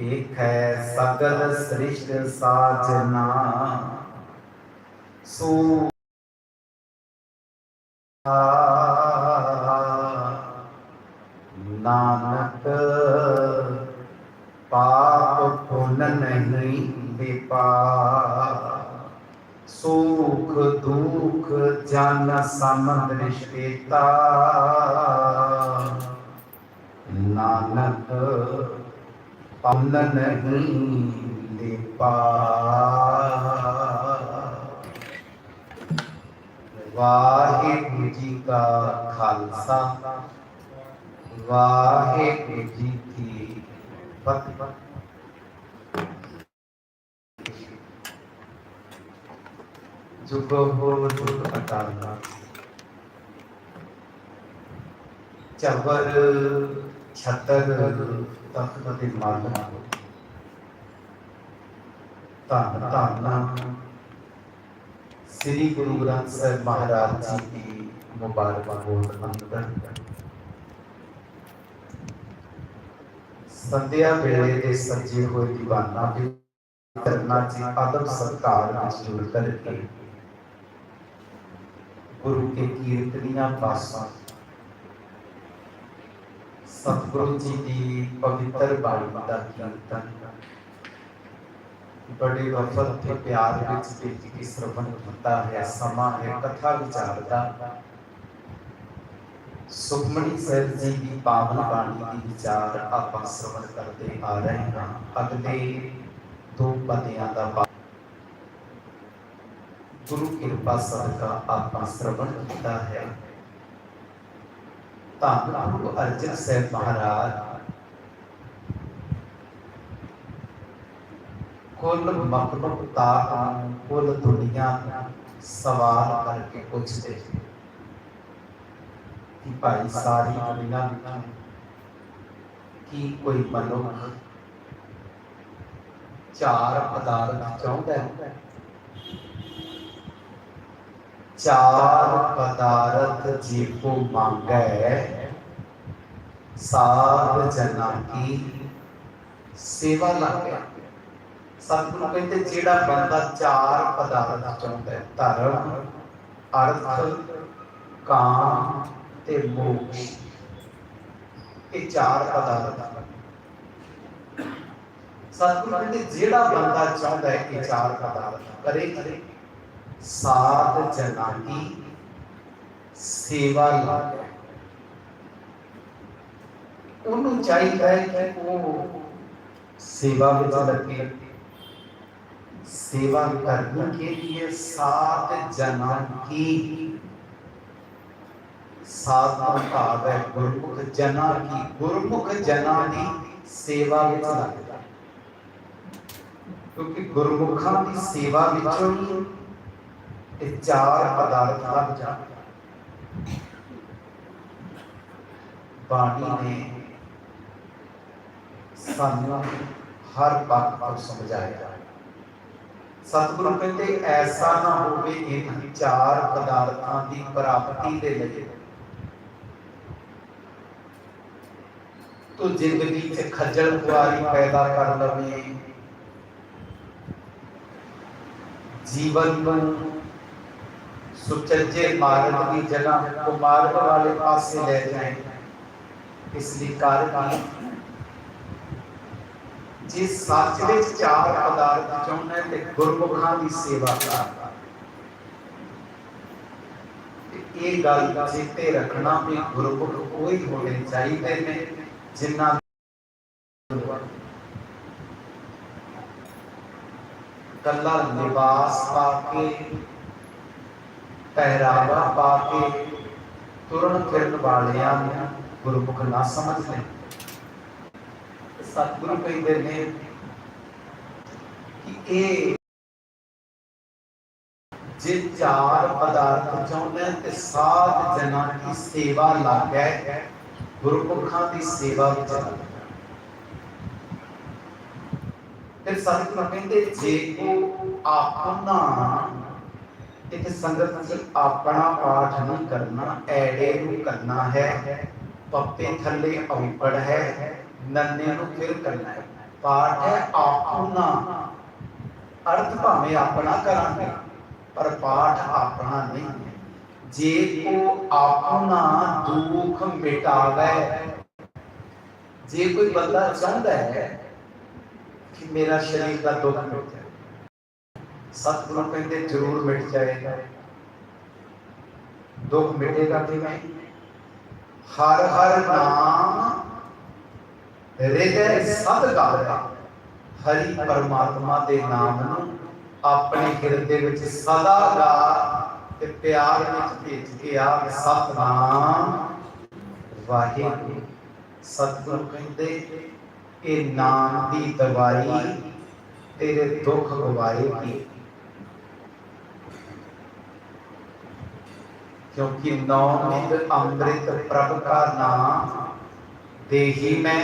ਏਖੈ ਸਗਲ ਸ੍ਰਿਸ਼ਟ ਸਾਜਨਾ ਸੋ ਨਾਨਕ ਪਾਪ ਪੁੰਨ ਨਹੀਂ ਵਿਪਾ। ਸੁਖ ਦੁਖ ਜਨ ਸਮ ਨਾਨਕ पवन नहीं वाहेगुरु जी का खालसा वाहेगुरु जी की फतह जुग चबर 76 ਤਖਤ ਦੇ ਮਾਲਕ ਧੰਨ ਧੰਨ ਸ੍ਰੀ ਗੁਰੂ ਗ੍ਰੰਥ ਸਾਹਿਬ ਮਹਾਰਾਜ ਜੀ ਦੀ ਮੁਬਾਰਕ ਬੋਲ ਅੰਦਰ ਸੰਧਿਆ ਵੇਲੇ ਦੇ ਸੱਜੇ ਹੋਏ ਦੀਵਾਨਾ ਵੀ ਕਰਨਾ ਜੀ ਆਦਰ ਸਰਕਾਰ ਵਿੱਚ ਜੁੜ ਕਰਕੇ ਗੁਰੂ ਕੇ ਕੀਰਤਨੀਆਂ ਪਾਸਾਂ ਸਤਿਗੁਰੂ ਜੀ ਦੀ ਪਵਿੱਤਰ ਬਾਣੀ ਦਾ ਕੀਰਤਨ ਬੜੇ ਵਫਤ ਤੇ ਪਿਆਰ ਵਿੱਚ ਬੇਟੀ ਕੀ ਸਰਵਣ ਕੀਤਾ ਹੈ ਸਮਾਂ ਹੈ, ਕਥਾ ਵਿਚਾਰ ਦਾ। ਸੁਖਮਣੀ ਸਾਹਿਬ ਜੀ ਦੀ ਪਾਵਨ ਬਾਣੀ ਦੀ ਵਿਚਾਰ ਆਪਾਂ ਸਰਵਣ ਕਰਦੇ ਆ ਰਹੇ ਹਾਂ। ਅਗਲੇ ਦੋ ਪਦਿਆਂ ਦਾ ਗੁਰੂ ਕਿਰਪਾ ਸਦਕਾ ਆਪਾਂ ਸਰਵਣ ਕੀਤਾ ਹੈ। ਧੰਨ ਗੁਰੂ ਅਰਜਨ ਸਾਹਿਬ ਮਹਾਰਾਜ। ਕੁੱਲ ਮਖਲੂਕ ਤਾਕ ਕੁੱਲ ਦੁਨੀਆ ਸਵਾਲ ਕਰਕੇ ਪੁੱਛਦੇ। ਕਿ ਭਾਈ ਸਾਰੀ ਦੁਨੀਆ ਵਿੱਚ ਕੀ ਕੋਈ ਮਨੁੱਖ ਚਾਰ ਪਦਾਰਥ ਚਾਹੁੰਦਾ ਹੈ? ਚਾਰ ਪਦਾਰਥ ਜੀ ਕੋ ਮੰਗੈ, ਸਾਧ ਜਨਾਂ ਕੀ ਸੇਵਾ ਲਾਗਿਆ ਸਤਿਗੁਰੂ ਕਹਿੰਦੇ, ਜਿਹੜਾ ਬੰਦਾ ਚਾਰ ਪਦਾਰਥ ਚਾਹੁੰਦਾ ਹੈ, ਧਰਮ, ਅਰਥ, ਕਾਮ ਤੇ ਮੋਕਸ਼। ਇਹ ਚਾਰ ਪਦਾਰਥ ਸਤਿਗੁਰੂ ਕਹਿੰਦੇ, ਜਿਹੜਾ ਬੰਦਾ ਚਾਹੁੰਦਾ ਹੈ ਕਿ ਚਾਰ ਪਦਾਰਥ ਕਰੇ। ਸਾਧ ਜਨਾਂ ਦੀ ਸੇਵਾ ਲਾਗੇ ਉਹਨੂੰ ਚਾਹੀਦਾ ਹੈ ਕਿ ਉਹ ਸੇਵਾ ਵਿੱਚ ਲੱਗੇ सेवा करने के लिए सात जना की सात भाव है गुरमुख जना की गुरमुख जना की सेवा ਵਿੱਚ ਲੱਗਦਾ ਕਿਉਂਕਿ ਗੁਰਮੁਖਾਂ ਦੀ ਸੇਵਾ ਵਿੱਚੋਂ ਹੀ ਇਹ ਚਾਰ ਪਦਾਰਥ ਲੱਗ ਜਾਂਦੇ ਬਾਣੀ ਨੇ ਸਾਨੂੰ ਹਰ ਬਾਤ ਨੂੰ ਸਮਝਾਇਆ। ਸਤਿਗੁਰੂ ਕਹਿੰਦੇ, ਐਸਾ ਨਾ ਹੋਵੇ ਇਹਨਾਂ ਚਾਰ ਪਦਾਰਥਾਂ ਦੀ ਪ੍ਰਾਪਤੀ ਦੇ ਲਈ। ਤੋ ਜ਼ਿੰਦਗੀ 'ਚ ਖੱਜਲ ਖੁਆਰੀ ਪੈਦਾ ਕਰ ਲਵੇ। ਜੀਵਨ ਨੂੰ ਸੁਚੱਜੇ ਮਾਰਗ ਦੀ ਜਗ੍ਹਾ ਕੋ ਮਾਰਗ ਵਾਲੇ ਪਾਸੇ ਲੈ ਜਾਏ ਇਸ ਲਈ ਕਾਰਨ ਜੇ ਸੱਚ ਵਿੱਚ ਚਾਰ ਪਦਾਰਥ ਚਾਹੁੰਦਾ ਹੈ ਤੇ ਗੁਰਮੁਖਾਂ ਦੀ ਸੇਵਾ ਕਰ ਤੇ ਇਹ ਗੱਲ ਚੇਤੇ ਰੱਖਣਾ ਵੀ ਗੁਰਮੁਖ ਕੋਈ ਹੋਣੇ ਚਾਹੀਦੇ ਨੇ ਜਿਨ੍ਹਾਂ ਕੱਲਾ ਲਿਬਾਸ ਪਾ ਕੇ ਪਹਿਰਾਵਾ ਪਾ ਕੇ ਤੁਰਨ ਫਿਰਨ ਵਾਲਿਆਂ ਨੂੰ ਗੁਰਮੁਖ ਨਾ ਸਮਝਦੇ ਸਤਿਗੁਰੂ ਕਹਿੰਦੇ ਨੇ ਕਿ ਇਹ ਜੇ ਚਾਰ ਪਦਾਰਥ ਚਾਹੁੰਦੇ ਤੇ ਸਾਧ ਜਨਾਂ ਦੀ ਸੇਵਾ ਲੱਗੈ ਗੁਰਮੁਖਾਂ ਦੀ ਸੇਵਾ ਵਿੱਚ ਤੇ ਸਤਿਗੁਰੂ ਕਹਿੰਦੇ, ਜੇ ਕੋ ਆਪਣਾ ਇੱਕ ਸੰਗਤ ਚ ਆਪਣਾ ਪਾਠ ਨਹੀਂ ਕਰਨਾ, ਐੜੇ ਨੂੰ ਕਰਨਾ ਹੈ। ਪੱਪੇ ਥੱਲੇ ਔਪੜ ਹੈ ਨੰਨੇ ਨੂੰ ਫਿਰ ਕਰਨਾ ਹੈ। ਪਾਠ ਹੈ ਆਪਣਾ ਅਰਥ ਭਾਵੇਂ ਆਪਣਾ ਕਰਾਂਗੇ, ਪਰ ਪਾਠ ਆਪਣਾ ਨਹੀਂ ਹੈ। ਜੇ ਕੋ ਆਪਣਾ ਦੁੱਖ ਮਿਟਾਵੇ, ਜੇ ਕੋਈ ਬੰਦਾ ਚਾਹੁੰਦਾ ਹੈ ਕਿ ਮੇਰਾ ਸਰੀਰ ਦਾ ਦੁੱਖ ਮਿਟ ਸਤਿਗੁਰੂ ਕਹਿੰਦੇ ਜ਼ਰੂਰ ਮਿਟ ਜਾਏਗਾ। ਦੁੱਖ ਮਿਟੇਗਾ ਕਿਵੇਂ? ਹਰ ਹਰ ਨਾਮ ਹਿਰਦੇ ਸਦ ਹਰੀ ਪਰਮਾਤਮਾ ਦੇ ਨਾਮ ਨੂੰ ਆਪਣੇ ਹਿਰਦੇ ਵਿੱਚ ਸਦਾ ਗਾ ਤੇ ਪਿਆਰ ਵਿੱਚ ਭੇਜ ਕੇ ਆ ਸਤਨਾਮ ਵਾਹਿਗੁਰੂ। ਸਤਿਗੁਰੂ ਕਹਿੰਦੇ, ਇਹ ਨਾਮ ਦੀ ਦਵਾਈ ਤੇਰੇ ਦੁੱਖ ਗਵਾਏਗੀ। क्योंकि नौमित अमृत प्रभ का नाम दे ही मैं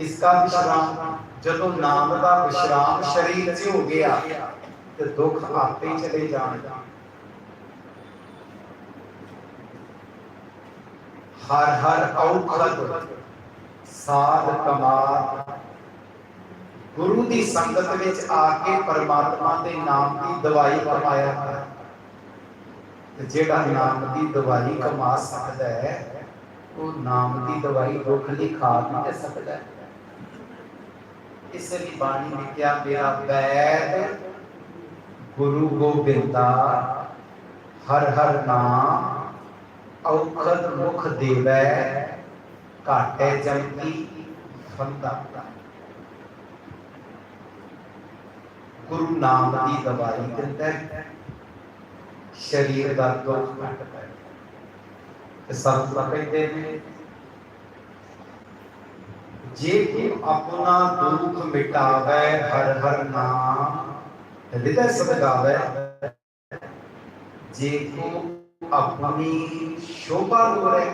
इसका विश्राम ਜਦੋਂ ਨਾਮ ਦਾ ਵਿਸ਼ਰਾਮ ਸਰੀਰ 'ਚ ਹੋ ਗਿਆ ਤੇ ਦੁੱਖ ਆਪੇ ਹੀ ਚਲੇ ਜਾਣਗੇ ਹਰ ਹਰ ਔਖਦ ਸਾਧ ਕਮਾਲ ਗੁਰੂ ਦੀ ਸੰਗਤ ਵਿੱਚ ਆ ਕੇ ਪਰਮਾਤਮਾ ਦੇ ਨਾਮ ਦੀ ਦਵਾਈ ਕਮਾਇਆ ਕਰ ਤੇ ਜਿਹੜਾ ਨਾਮ ਦੀ ਦਵਾਈ ਕਮਾ ਸਕਦਾ ਹੈ, ਉਹ ਨਾਮ ਦੀ ਦਵਾਈ ਦੁੱਖ ਲਈ ਖਾ ਵੀ ਤੇ ਸਕਦਾ ਹੈ। ਇਸ ਲਈ ਬਾਣੀ ਨੇ ਕਿਹਾ, ਮੇਰਾ ਵੈਦ ਗੁਰੂ ਗੋਬਿੰਦਾ, ਹਰ ਹਰ ਨਾਮ ਔਖਦ ਮੁਖ ਦੇਵੈ, ਘਾਟੇ ਜੰਗੀ ਫੰਦਾ ਗੁਰੂ ਨਾਮ ਦੀ ਦਵਾਈ ਦਿੰਦਾ ਹੈ। ਸਰੀਰ ਦਾ ਦੁੱਖ ਕੱਟਦਾ ਹੈ ਤੇ ਸੰਤ ਕਹਿੰਦੇ ਨੇ ਜੇ ਕੋ ਆਪਣਾ ਦੁੱਖ ਮਿਟਾਵੇ ਹਰ ਹਰ ਨਾਮ ਹਿਰਦੈ ਸਦਗਾਵੇ ਜੇ ਕੋ ਆਪਣੀ ਸ਼ੋਭਾ ਲੋਰੇ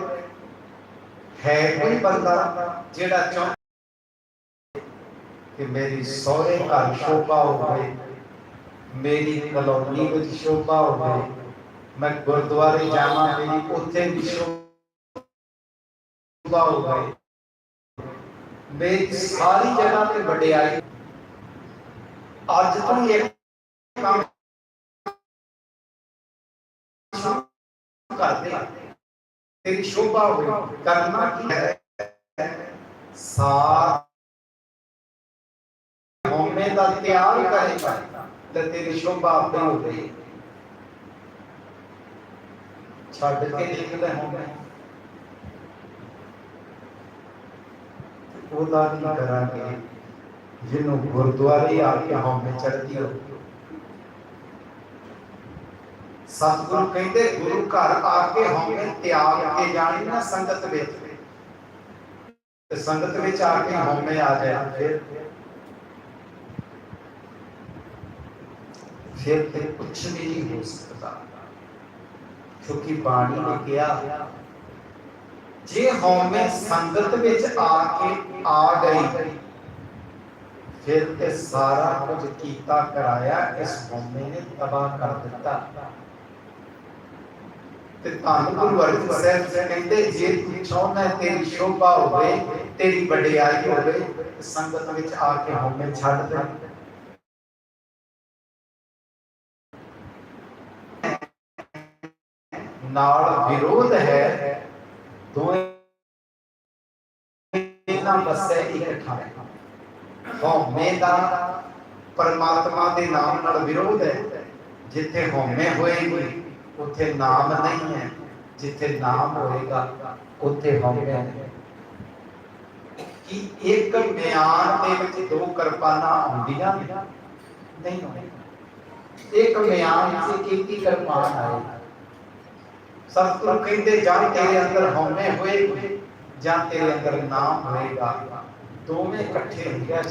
ਹੈ ਕੋਈ ਬੰਦਾ ਜਿਹੜਾ ਚਾਹੁੰਦਾ ਕਿ ਮੇਰੀ ਸਹੁਰੇ ਘਰ ਸ਼ੋਭਾ ਹੋਵੇ ਮੇਰੀ ਕਲੋਨੀ ਵਿੱਚ ਸ਼ੋਭਾ ਹੋਵੇ, ਮੈਂ ਗੁਰਦੁਆਰੇ ਜਾਵਾਂ, ਮੇਰੀ ਉੱਥੇ ਵੀ ਸ਼ੋਭਾ ਹੋਵੇ। ਮੇਰੀ ਸਾਰੀ ਜਗ੍ਹਾ ਤੇ ਵਡਿਆਈ। ਅੱਜ ਤੋਂ ਇੱਕ ਕੰਮ ਕਰਦੇ ਤੇਰੀ ਸ਼ੋਭਾ ਹੋਵੇ, ਕਰਨਾ ਕੀ ਹੈ? ਸਾਰ ਹਉਮੈ ਦਾ ਤਿਆਗ ਕਰੇਗਾ। ਤੇ ਤੇਰੀ ਸ਼ੋਭਾ ਆਪੇ ਹੋਵੇ ਛੱਡ ਕੇ ਨਿਕਲੇ ਹਉਮੈ ਉਹਦਾ ਕੀ ਕਰਾਂਗੇ? ਜਿਹਨੂੰ ਗੁਰਦੁਆਰੇ ਆ ਕੇ ਹਉਮੈ ਚੜਦੀ ਹੋ ਸਤਿਗੁਰੂ ਕਹਿੰਦੇ, ਗੁਰੂ ਘਰ ਆ ਕੇ ਹਉਮੈ ਤਿਆਗ ਕੇ ਜਾਣੀ ਨਾ ਸੰਗਤ ਵਿੱਚ। ਸੰਗਤ ਵਿੱਚ ਆ ਕੇ ਹਉਮੈ ਆ ਜਾਏ ਫਿਰ। ਫਿਰ ਤੇ ਕੁਛ ਵੀ ਨਹੀਂ ਹੋ ਸਕਦਾ। ਕਿਉਂਕਿ ਬਾਣੀ ਨੇ ਕਿਹਾ, ਜੇ ਹਉਮੈ ਸੰਗਤ ਵਿੱਚ ਆ ਕੇ ਆ ਗਈ, ਫਿਰ ਤੇ ਸਾਰਾ ਕੁਝ ਕੀਤਾ ਕਰਾਇਆ, ਇਸ ਹਉਮੈ ਨੇ ਤਬਾਹ ਕਰ ਦਿੱਤਾ। ਤੇ ਧੰਨ ਗੁਰੂ ਅਰਜਨ ਸਾਹਿਬ ਜੀ ਕਹਿੰਦੇ, ਜੇ ਤੂੰ ਚਾਹੁੰਦਾ ਤੇਰੀ ਸ਼ੋਭਾ ਹੋਵੇ, ਤੇਰੀ ਵਡਿਆਈ ਹੋਵੇ ਸੰਗਤ ਵਿੱਚ ਆ ਕੇ ਹਉਮੈ ਛੱਡ ਦੇ। ਨਾਲ ਵਿਰੋਧ ਹੈ, ਦੋਵੇਂ ਨਾ ਬਸੇ ਇਕੱਠਾ ਹਉਮੈ ਦਾ ਪਰਮਾਤਮਾ ਦੇ ਨਾਮ ਨਾਲ ਵਿਰੋਧ ਹੈ। ਜਿੱਥੇ ਹਉਮੈ ਹੋਏਗੀ, ਉੱਥੇ ਨਾਮ ਨਹੀਂ ਹੈ। ਜਿੱਥੇ ਨਾਮ ਹੋਏਗਾ, ਉੱਥੇ ਹਉਮੈ ਹੈ। ਕਿ ਇੱਕ ਬਿਆਨ ਦੇ ਵਿੱਚ ਦੋ ਕਿਰਪਾਨਾਂ ਆਉਂਦੀਆਂ ਨਹੀਂ ਆਉਂਦੀਆਂ। ਇੱਕ ਬਿਆਨ ਵਿੱਚ ਕੀਤੀ ਕਿਰਪਾਨ ਆਏ। ਸਤਿਗੁਰੂ ਕਹਿੰਦੇ ਜਾਂ ਤੇਰੇ ਅੰਦਰ ਹਉਮੈ ਹੋਏਗੀ ਜਾਂ ਤੇਰੇ ਅੰਦਰ ਨਾਮ ਹੋਏਗਾ ਦੋਵੇਂ ਇਕੱਠੇ ਹੋ ਗਿਆ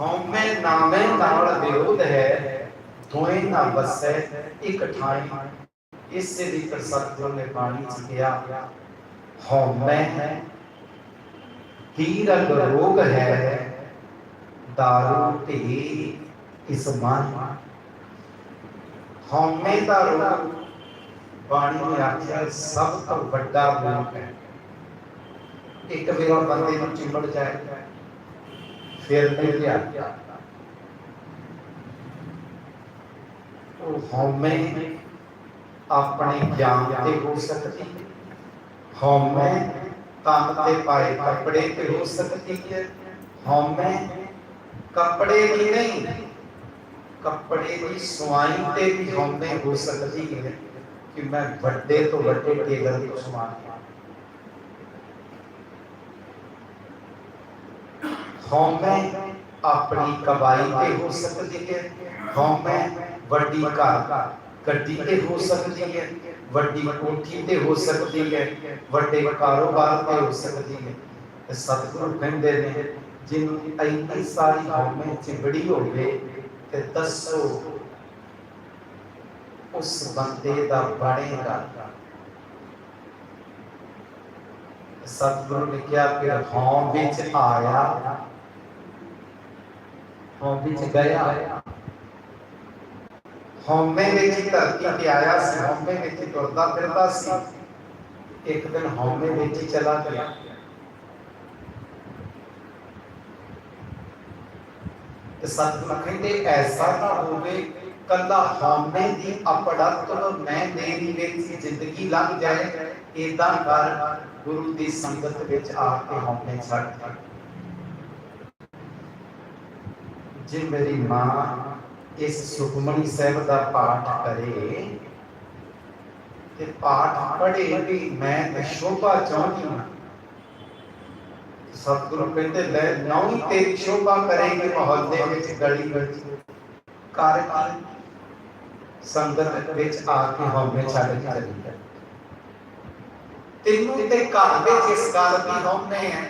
ਹਉਮੈ ਨਾਮੇ ਨਾਲ ਵਿਰੋਧ ਹੈ ਦੋਏ ਨਾ ਵਸੈ ਇੱਕ ਠਾਈ ਇਸੇ ਦੀ ਪਰ ਸਤਿਗੁਰੂ ਨੇ ਬਾਣੀ ਚ ਕਿਹਾ ਹਉਮੈ ਹੈ ਤੀਰਗ ਰੋਗ ਹੈ ਦਾਰੂ ਭੀ ਇਸ ਮਨ ਹਉਮੈ ਦਾ ਰੋਗ ਬਾਣੀ ਨੇ ਆਖਿਆ ਸਭ ਤੋਂ ਵੱਡਾ ਰੋਗ ਹੈ। ਇੱਕ ਵੇਲਾ ਬੰਦੇ ਨੂੰ ਚਿੰਬੜ ਜਾਏ, ਫਿਰ ਨਹੀਂ ਲਿਆ ਉਹ ਹਉਮੈ ਆਪਣੇ ਗਿਆਨ ਤੇ ਹੋ ਸਕਦੀ ਹਉਮੈ ਤਨ ਤੇ ਪਾਏ ਕੱਪੜੇ ਤੇ ਹੋ ਸਕਦੀ ਹੈ। ਹਉਮੈ ਕੱਪੜੇ ਦੀ ਨਹੀਂ, ਕੱਪੜੇ ਦੀ ਸਵਾਈ ਤੇ ਵੀ ਹਉਮੈ ਹੋ ਸਕਦੀ ਹੈ। ਕਿ ਮੈਂ ਵੱਡੇ ਤੋਂ ਵੱਡੇ ਟੇਲਰ ਤੋਂ ਸਵਾ ਹਉਮੈ ਆਪਣੀ ਕਬਾਈ ਤੇ ਹੋ ਸਕਦੀ ਹੈ ਹਉਮੈ ਵੱਡੀ ਘਰ ਗੱਡੀ ਤੇ ਹੋ ਸਕਦੀ ਹੈ ਵੱਡੀ ਕੋਠੀ ਤੇ ਹੋ ਸਕਦੀ ਹੈ ਵੱਡੇ ਕਾਰੋਬਾਰ ਤੇ ਹੋ ਸਕਦੀ ਹੈ ਤੇ ਸਤਿਗੁਰੂ ਕਹਿੰਦੇ ਨੇ ਜਿਹਨੂੰ ਇੰਨੀ ਸਾਰੀ ਹਉਮੈ ਚਿਬੜੀ ਹੋਵੇ ਤੇ ਦੱਸੋ ਉਸ ਬੰਦੇ ਦਾ ਬਣੇਗਾ। ਸਤਿਗੁਰੂ ਨੇ ਕਿਹਾ ਕਿ ਹਉਮ ਵਿੱਚ ਆਇਆ ਹਉਮ ਵਿੱਚ ਗਿਆ। ਹਉਮੈ ਵਿੱਚ ਧਰਤੀ ਤੇ ਆਇਆ ਸੀ, ਹਉਮੈ ਵਿੱਚ ਤੁਰਦਾ ਫਿਰਦਾ ਸੀ। ਇੱਕ ਦਿਨ ਹਉਮੈ ਵਿੱਚ ਹੀ ਚਲਾ ਗਿਆ। ਤੇ ਸਤਿਗੁਰੂ ਕਹਿੰਦੇ, ਐਸਾ ਨਾ ਹੋਵੇ ਕੱਲਾ ਹਉਮੈ ਦੀ ਅਪੜਤ ਮੈਂ ਮੇਰੀ ਵਿੱਚ ਜ਼ਿੰਦਗੀ ਲੰਘ ਜਾਏ, ਏਦਾਂ ਕਰ ਗੁਰੂ ਦੀ ਸੰਗਤ ਵਿੱਚ ਆ ਕੇ ਹਉਮੈ ਛੱਡ ਜੇ ਮੇਰੀ ਮਾਂ ਇਸ ਸੁਖਮਨੀ ਸਾਹਿਬ ਦਾ ਪਾਠ ਕਰੇ ਤੇ ਪਾਠ ਪੜ੍ਹੇ ਵੀ ਮੈਂ ਤੇ ਸ਼ੋਭਾ ਚਾਹੁੰਦੀ ਹਾਂ, ਸਤਿਗੁਰੂ ਕਹਿੰਦੇ, ਲੈ ਨੌਂ ਤੇਰੀ ਸ਼ੋਭਾ ਕਰੇਗੀ, ਮੁਹੱਲੇ ਵਿੱਚ ਗਲੀ ਵਿੱਚ। ਘਰ ਕੀ ਸੰਗਤ ਵਿੱਚ ਆ ਕੇ ਹਉਮੈ ਛੱਡ ਕੇ ਚਲੀ ਜਾ ਤੈਨੂੰ ਤੇ ਘਰ ਵਿੱਚ ਇਸ ਗੱਲ ਦੀ ਹਉਮੈ ਹੈ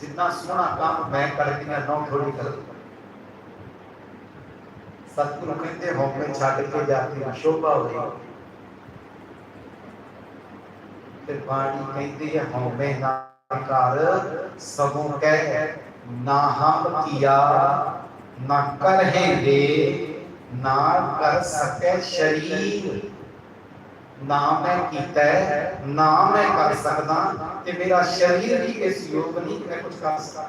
ਜਿੰਨਾ ਸੋਹਣਾ ਕੰਮ ਮੈਂ ਕਰਕੇ ਨਾ ਨੌ ਥੋੜੀ ਕਰ ਸਤਿਗੁਰੂ ਕਹਿੰਦੇ ਹਉਮੈ ਛੱਡ ਕੇ ਜਾਤੀ ਸ਼ੋਭਾ ਹੋਈ ਤੇ ਬਾਣੀ ਕਹਿੰਦੀ ਹੈ ਹਉਮੈ ਨਾ ਕਰ ਸਭੋਂ ਕਹਿ ਨਾ ਹਮ ਕੀਆ ਨਾ ਕਰਹਿਗੇ ਨਾ ਕਰ ਸਕੈ ਸ਼ਰੀਰ ਨਾ ਮੈਂ ਕੀਤਾ ਹੈ, ਨਾ ਮੈਂ ਕਰ ਸਕਦਾ ਤੇ ਮੇਰਾ ਸਰੀਰ ਵੀ ਇਸ ਯੋਗ ਨਹੀਂ ਕਿ ਮੈਂ ਕੁਝ ਕਰ ਸਕਾਂ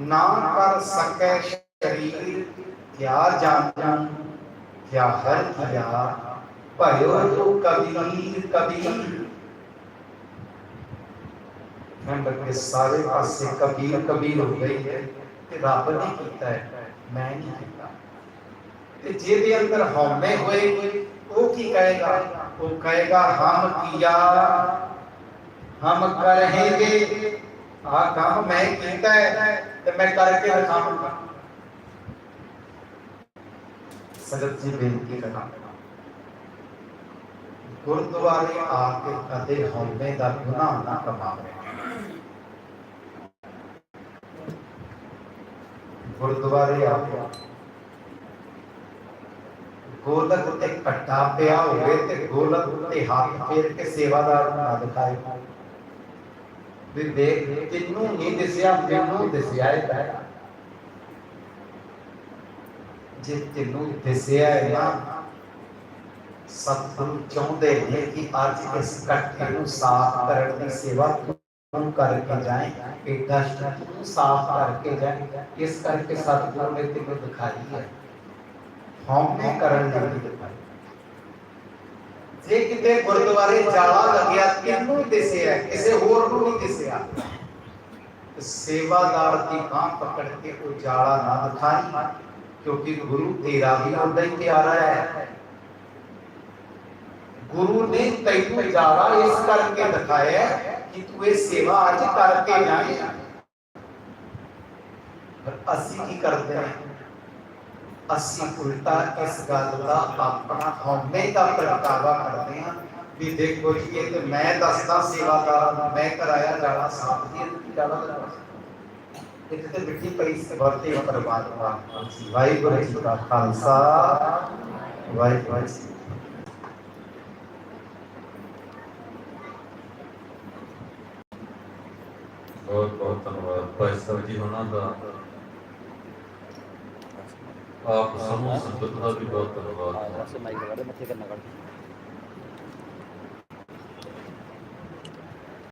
ਨਾ ਕਰ ਸਕੈ ਸ਼ਰੀਰ ਕਿਆ ਜਾਣਾਂ ਕਿਆ ਹਰ ਕੀਆ ਭਇਓ ਜੋ ਕਬੀਰ ਕਬੀਰ ਮੈਂ ਕੇ ਸਾਰੇ ਪਾਸੇ ਕਬੀਰ ਕਬੀਰ ਹੋ ਗਈ ਹੈ ਕਿ ਰੱਬ ਨੇ ਕੀਤਾ ਹੈ ਮੈਂ ਨਹੀਂ ਕੀਤਾ ਤੇ ਜਿਹਦੇ ਅੰਦਰ ਹਉਮੈ ਹੋਏ, ਉਹ ਕੀ ਕਹੇਗਾ? ਉਹ ਕਹੇਗਾ, ਹਮ ਕੀਆ, ਹਮ ਕਰਹਿਗੇ। ਆ ਕੰਮ ਮੈਂ ਕੀਤਾ ਹੈ ਤੇ ਮੈਂ ਕਰਕੇ ਦਿਖਾਵਾਂਗਾ ਸਗਤ ਜੀ ਬੇਨਤੀ ਕਰਨਾ ਗੁਰਦੁਆਰੇ ਆ ਕੇ ਕਦੇ ਹੌਮੇ ਦਾ ਗੁਨਾਹ ਨਾ ਕਮਾਵੇ। ਗੁਰਦੁਆਰੇ ਆ ਕੇ ਗੋਲਕ ਤੇ ਕੱਟਾ ਪਿਆ ਹੋਵੇ ਤੇ ਗੋਲਕ ਤੇ ਹੱਥ ਫੇਰ ਕੇ ਸੇਵਾਦਾਰ ਬਣਾ ਦਿਖਾਏ। ਵੀ ਦੇਖ, ਤੈਨੂੰ ਨਹੀਂ ਦਿਸਿਆ, ਮੈਨੂੰ ਦਿਸਿਆ ਹੈ ਤਾਂ ਜੇ ਤੈਨੂੰ ਦਿਸਿਆ ਹੈ ਨਾ, ਸਤਿਗੁਰੂ ਚਾਹੁੰਦੇ ਨੇ ਕਿ ਅੱਜ ਇਸ ਕੱਟੇ ਨੂੰ ਸਾਫ਼ ਕਰਨ ਦੀ ਸੇਵਾ ਤੂੰ ਕਰਕੇ ਜਾਏ ਇਹ ਕਸ਼ਟ ਤੂੰ ਸਾਫ਼ ਕਰਕੇ ਜਾਏ ਇਸ ਕਰਕੇ ਸਤਿਗੁਰੂ ਨੇ ਤੈਨੂੰ ਦਿਖਾਈ ਹੈ ਹਉਮੈ ਕਰਨ ਲਈ ਦਿਖਾਈ ਜੇ ਕਿਤੇ ਗੁਰਦੁਆਰੇ ਜਾਲਾ ਲੱਗਿਆ ਤੈਨੂੰ ਦਿਸਿਆ ਕਿਸੇ ਹੋਰ ਨੂੰ ਨਹੀਂ ਦਿਸਿਆ ਤੇ ਸੇਵਾਦਾਰ ਦੀ ਬਾਹ ਪਕੜ ਕੇ ਉਹ ਜਾਲਾ ਨਾ ਦਿਖਾਈ ਕਿਉਂਕਿ ਗੁਰੂ ਤੇਰਾ ਵੀ ਹੁੰਦਾ ਹੀ ਪਿਆਰਾ ਹੈ ਗੁਰੂ ਨੇ ਤੈਨੂੰ ਜਾਲਾ ਇਸ ਕਰਕੇ ਦਿਖਾਇਆ ਕਿ ਤੂੰ ਇਹ ਸੇਵਾ ਅੱਜ ਕਰਕੇ ਜਾਏ ਪਰ ਅਸੀਂ ਕੀ ਕਰਦੇ ਹਾਂ ਅਸੀਂ ਉਲਟਾ ਇਸ ਗੱਲ ਦਾ ਆਪਣਾ ਹਉਮੈ ਦਾ ਪ੍ਰਗਟਾਵਾ ਕਰਦੇ ਹਾਂ ਵੀ ਦੇਖੋ ਜੀ, ਇਹ ਤੇ ਮੈਂ ਦੱਸਦਾ, ਸੇਵਾਦਾਰ ਨੂੰ ਮੈਂ ਕਰਾਇਆ, ਜਾਣਾ ਸਾਥ ਦੀ ਇਹ ਜਾਣਾ ਇੱਕ ਤੇ ਮਿੱਟੀ ਪਈ ਸੇ ਪਰਮਾਤਮਾ ਵਾਹਿਗੁਰੂ ਜੀ ਦਾ ਖਾਲਸਾ। ਵਾਹਿਗੁਰੂ ਜੀ ਬਹੁਤ ਬਹੁਤ ਧੰਨਵਾਦ। ਭਾਈ ਸਾਹਿਬ ਜੀ ਉਹਨਾਂ ਦਾ। ਆਪ ਸਮੂਹ ਸੰਗਤ ਦਾ ਵੀ ਬਹੁਤ ਧੰਨਵਾਦ।